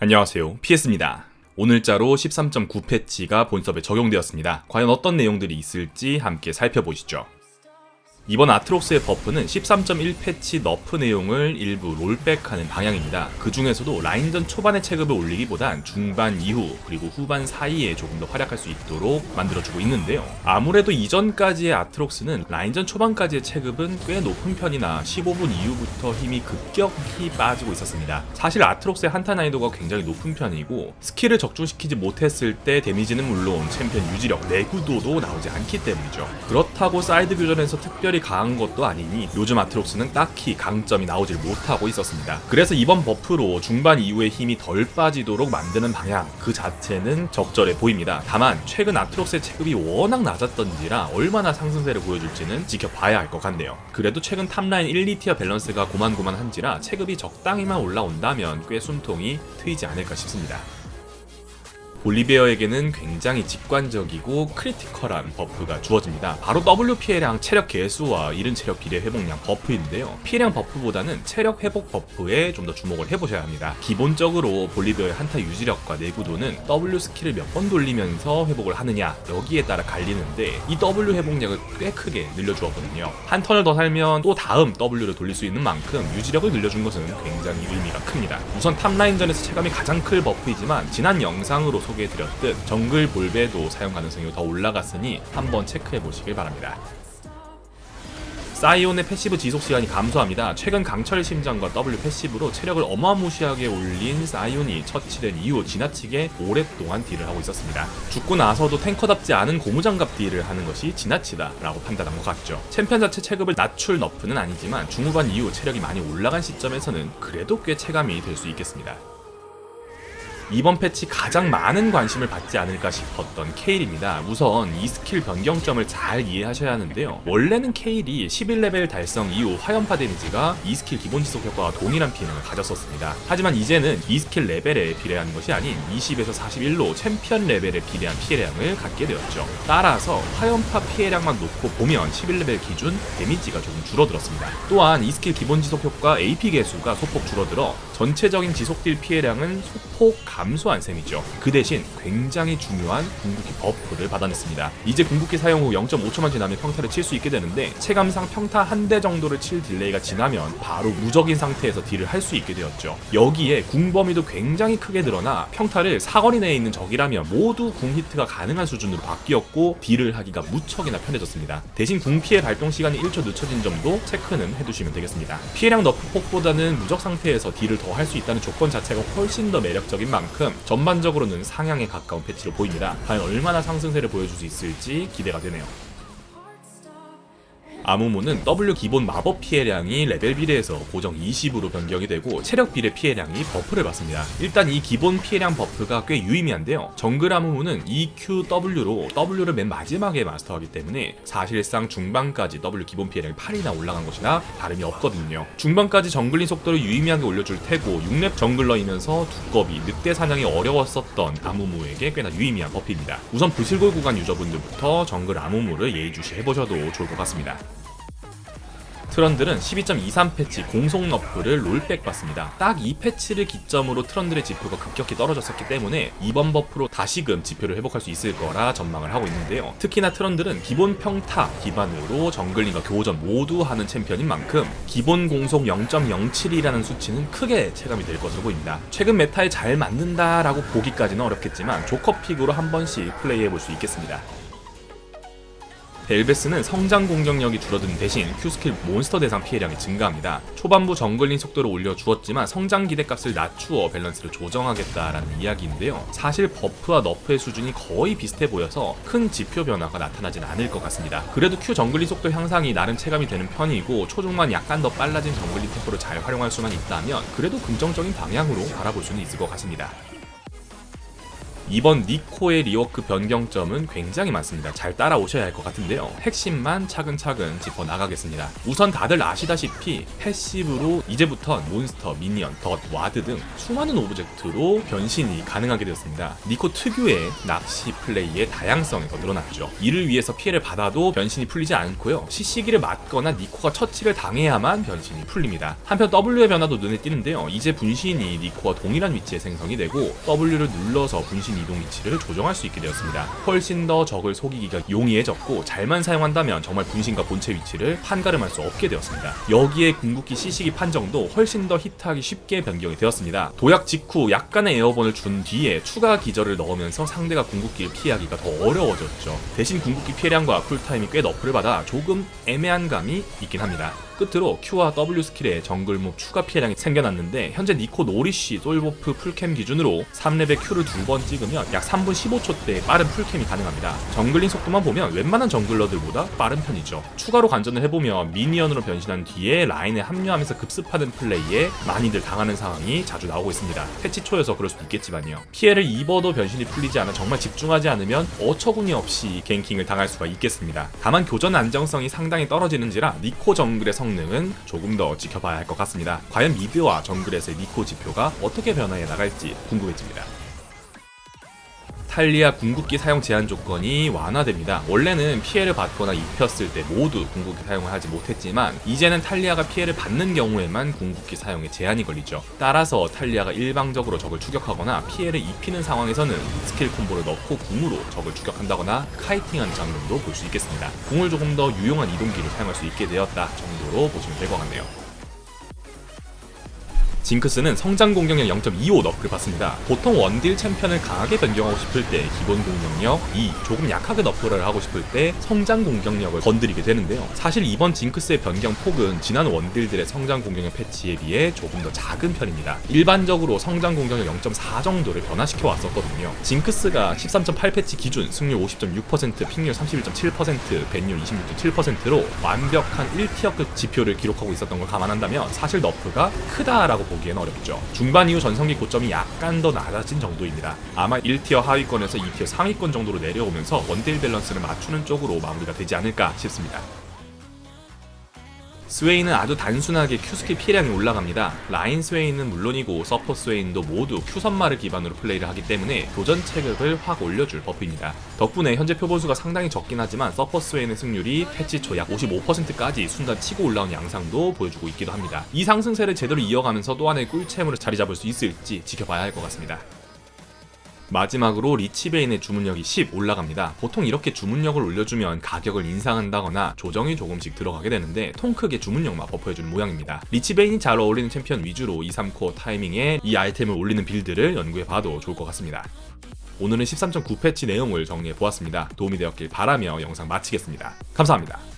안녕하세요. PS입니다. 오늘자로 13.9 패치가 본섭에 적용되었습니다. 과연 어떤 내용들이 있을지 함께 살펴보시죠. 이번 아트록스의 버프는 13.1 패치 너프 내용을 일부 롤백하는 방향입니다. 그 중에서도 라인전 초반의 체급을 올리기보단 중반 이후 그리고 후반 사이에 조금 더 활약할 수 있도록 만들어주고 있는데요. 아무래도 이전까지의 아트록스는 라인전 초반까지의 체급은 꽤 높은 편이나 15분 이후부터 힘이 급격히 빠지고 있었습니다. 사실 아트록스의 한타 난이도가 굉장히 높은 편이고 스킬을 적중시키지 못했을 때 데미지는 물론 챔피언 유지력, 내구도도 나오지 않기 때문이죠. 그렇다고 사이드 교전에서 특별히 강한 것도 아니니 요즘 아트록스는 딱히 강점이 나오질 못하고 있었습니다. 그래서 이번 버프로 중반 이후에 힘이 덜 빠지도록 만드는 방향 그 자체는 적절해 보입니다. 다만 최근 아트록스의 체급이 워낙 낮았던지라 얼마나 상승세를 보여줄지는 지켜봐야 할 것 같네요. 그래도 최근 탑라인 1, 2티어 밸런스가 고만고만한지라 체급이 적당히만 올라온다면 꽤 숨통이 트이지 않을까 싶습니다. 볼리베어에게는 굉장히 직관적이고 크리티컬한 버프가 주어집니다. 바로 W 피해량 체력 개수와 이른 체력 비례 회복량 버프인데요. 피해량 버프보다는 체력 회복 버프에 좀 더 주목을 해보셔야 합니다. 기본적으로 볼리베어의 한타 유지력과 내구도는 W 스킬을 몇 번 돌리면서 회복을 하느냐 여기에 따라 갈리는데 이 W 회복량을 꽤 크게 늘려주었거든요. 한 턴을 더 살면 또 다음 W를 돌릴 수 있는 만큼 유지력을 늘려준 것은 굉장히 의미가 큽니다. 우선 탑라인전에서 체감이 가장 클 버프이지만 지난 영상으로 소개해드렸듯 정글 볼베도 사용 가능성이 더 올라갔으니 한번 체크해 보시길 바랍니다. 사이온의 패시브 지속 시간이 감소합니다. 최근 강철 심장과 W 패시브로 체력을 어마무시하게 올린 사이온이 처치된 이후 지나치게 오랫동안 딜을 하고 있었습니다. 죽고 나서도 탱커답지 않은 고무장갑 딜을 하는 것이 지나치다라고 판단한 것 같죠. 챔피언 자체 체급을 낮출 너프는 아니지만 중후반 이후 체력이 많이 올라간 시점에서는 그래도 꽤 체감이 될 수 있겠습니다. 이번 패치 가장 많은 관심을 받지 않을까 싶었던 케일입니다. 우선 이 스킬 변경점을 잘 이해하셔야 하는데요. 원래는 케일이 11레벨 달성 이후 화염파 데미지가 이 스킬 기본 지속 효과와 동일한 피해량을 가졌었습니다. 하지만 이제는 이 스킬 레벨에 비례하는 것이 아닌 20에서 41로 챔피언 레벨에 비례한 피해량을 갖게 되었죠. 따라서 화염파 피해량만 놓고 보면 11레벨 기준 데미지가 조금 줄어들었습니다. 또한 이 스킬 기본 지속 효과 AP 개수가 소폭 줄어들어 전체적인 지속딜 피해량은 소폭 감소한 셈이죠. 그 대신 굉장히 중요한 궁극기 버프를 받아냈습니다. 이제 궁극기 사용 후 0.5초만 지나면 평타를 칠 수 있게 되는데 체감상 평타 한 대 정도를 칠 딜레이가 지나면 바로 무적인 상태에서 딜을 할 수 있게 되었죠. 여기에 궁 범위도 굉장히 크게 늘어나 평타를 사거리 내에 있는 적이라면 모두 궁 히트가 가능한 수준으로 바뀌었고 딜을 하기가 무척이나 편해졌습니다. 대신 궁 피해 발동 시간이 1초 늦춰진 점도 체크는 해두시면 되겠습니다. 피해량 너프 폭보다는 무적 상태에서 딜을 더 할 수 있다는 조건 자체가 훨씬 더 매력적인 만큼 전반적으로는 상향에 가까운 패치로 보입니다. 과연 얼마나 상승세를 보여줄 수 있을지 기대가 되네요. 아무모는 W 기본 마법 피해량이 레벨 비례에서 고정 20으로 변경이 되고 체력 비례 피해량이 버프를 받습니다. 일단 이 기본 피해량 버프가 꽤 유의미한데요. 정글 아무모는 EQW로 W를 맨 마지막에 마스터하기 때문에 사실상 중반까지 W 기본 피해량이 8이나 올라간 것이나 다름이 없거든요. 중반까지 정글링 속도를 유의미하게 올려줄 테고 6렙 정글러이면서 두꺼비, 늑대 사냥이 어려웠었던 아무무에게 꽤나 유의미한 버프입니다. 우선 부실골 구간 유저분들부터 정글 아무무를 예의주시 해보셔도 좋을 것 같습니다. 트런들은 12.23 패치 공속 너프를 롤백 받습니다. 딱 이 패치를 기점으로 트런들의 지표가 급격히 떨어졌었기 때문에 이번 버프로 다시금 지표를 회복할 수 있을 거라 전망을 하고 있는데요. 특히나 트런들은 기본 평타 기반으로 정글링과 교전 모두 하는 챔피언인 만큼 기본 공속 0.07이라는 수치는 크게 체감이 될 것으로 보입니다. 최근 메타에 잘 맞는다라고 보기까지는 어렵겠지만 조커픽으로 한 번씩 플레이해 볼 수 있겠습니다. 벨베스는 성장 공격력이 줄어든 대신 Q스킬 몬스터 대상 피해량이 증가합니다. 초반부 정글링 속도를 올려주었지만 성장 기대값을 낮추어 밸런스를 조정하겠다라는 이야기인데요. 사실 버프와 너프의 수준이 거의 비슷해 보여서 큰 지표 변화가 나타나진 않을 것 같습니다. 그래도 Q 정글링 속도 향상이 나름 체감이 되는 편이고 초중반 약간 더 빨라진 정글링 템포를 잘 활용할 수만 있다면 그래도 긍정적인 방향으로 바라볼 수는 있을 것 같습니다. 이번 니코의 리워크 변경점은 굉장히 많습니다. 잘 따라오셔야 할 것 같은데요. 핵심만 차근차근 짚어 나가겠습니다. 우선 다들 아시다시피 패시브로 이제부터 몬스터, 미니언, 덧, 와드 등 수많은 오브젝트로 변신이 가능하게 되었습니다. 니코 특유의 낚시 플레이의 다양성이 더 늘어났죠. 이를 위해서 피해를 받아도 변신이 풀리지 않고요. CC기를 맞거나 니코가 처치를 당해야만 변신이 풀립니다. 한편 W의 변화도 눈에 띄는데요. 이제 분신이 니코와 동일한 위치에 생성이 되고 W를 눌러서 분신 이동 위치를 조정할 수 있게 되었습니다. 훨씬 더 적을 속이기가 용이해졌고 잘만 사용한다면 정말 분신과 본체 위치를 한가름할 수 없게 되었습니다. 여기에 궁극기 CC기 판정도 훨씬 더 히트하기 쉽게 변경이 되었습니다. 도약 직후 약간의 에어본을 준 뒤에 추가 기절을 넣으면서 상대가 궁극기를 피하기가 더 어려워졌죠. 대신 궁극기 피해량과 쿨타임이 꽤 너프를 받아 조금 애매한 감이 있긴 합니다. 끝으로 Q와 W 스킬의 정글몹 추가 피해량이 생겨났는데 현재 니코 노리쉬 솔버프 풀캠 기준으로 3레벨 Q를 두 번 찍으면 약 3분 15초대 빠른 풀캠이 가능합니다. 정글링 속도만 보면 웬만한 정글러들보다 빠른 편이죠. 추가로 관전을 해보면 미니언으로 변신한 뒤에 라인에 합류하면서 급습하는 플레이에 많이들 당하는 상황이 자주 나오고 있습니다. 패치 초여서 그럴 수도 있겠지만요. 피해를 입어도 변신이 풀리지 않아 정말 집중하지 않으면 어처구니 없이 갱킹을 당할 수가 있겠습니다. 다만 교전 안정성이 상당히 떨어지는지라 니코 정글의 성 능은 조금 더 지켜봐야 할 것 같습니다. 과연 미드와 정글에서의 니코 지표가 어떻게 변화해 나갈지 궁금해집니다. 탈리아 궁극기 사용 제한 조건이 완화됩니다. 원래는 피해를 받거나 입혔을 때 모두 궁극기 사용을 하지 못했지만 이제는 탈리아가 피해를 받는 경우에만 궁극기 사용에 제한이 걸리죠. 따라서 탈리아가 일방적으로 적을 추격하거나 피해를 입히는 상황에서는 스킬 콤보를 넣고 궁으로 적을 추격한다거나 카이팅하는 장면도 볼 수 있겠습니다. 궁을 조금 더 유용한 이동기를 사용할 수 있게 되었다 정도로 보시면 될 것 같네요. 징크스는 성장 공격력 0.25 너프를 받습니다. 보통 원딜 챔피언을 강하게 변경하고 싶을 때 기본 공격력 2, 조금 약하게 너프를 하고 싶을 때 성장 공격력을 건드리게 되는데요. 사실 이번 징크스의 변경 폭은 지난 원딜들의 성장 공격력 패치에 비해 조금 더 작은 편입니다. 일반적으로 성장 공격력 0.4 정도를 변화시켜 왔었거든요. 징크스가 13.8 패치 기준 승률 50.6%, 픽률 31.7%, 벤율 26.7%로 완벽한 1티어급 지표를 기록하고 있었던 걸 감안한다면 사실 너프가 크다라고 보 기엔 어렵죠. 중반 이후 전성기 고점이 약간 더 낮아진 정도입니다. 아마 1티어 하위권에서 2티어 상위권 정도로 내려오면서 원딜 밸런스를 맞추는 쪽으로 마무리가 되지 않을까 싶습니다. 스웨인은 아주 단순하게 Q스킬 피해량이 올라갑니다. 라인 스웨인은 물론이고 서퍼 스웨인도 모두 Q선마를 기반으로 플레이를 하기 때문에 교전 체급을 확 올려줄 버프입니다. 덕분에 현재 표본수가 상당히 적긴 하지만 서퍼 스웨인의 승률이 패치 초 약 55%까지 순간 치고 올라온 양상도 보여주고 있기도 합니다. 이 상승세를 제대로 이어가면서 또 하나의 꿀챔으로 자리 잡을 수 있을지 지켜봐야 할 것 같습니다. 마지막으로 리치베인의 주문력이 10 올라갑니다. 보통 이렇게 주문력을 올려주면 가격을 인상한다거나 조정이 조금씩 들어가게 되는데 통 크게 주문력만 버프해주는 모양입니다. 리치베인이 잘 어울리는 챔피언 위주로 2, 3코어 타이밍에 이 아이템을 올리는 빌드를 연구해봐도 좋을 것 같습니다. 오늘은 13.9 패치 내용을 정리해 보았습니다. 도움이 되었길 바라며 영상 마치겠습니다. 감사합니다.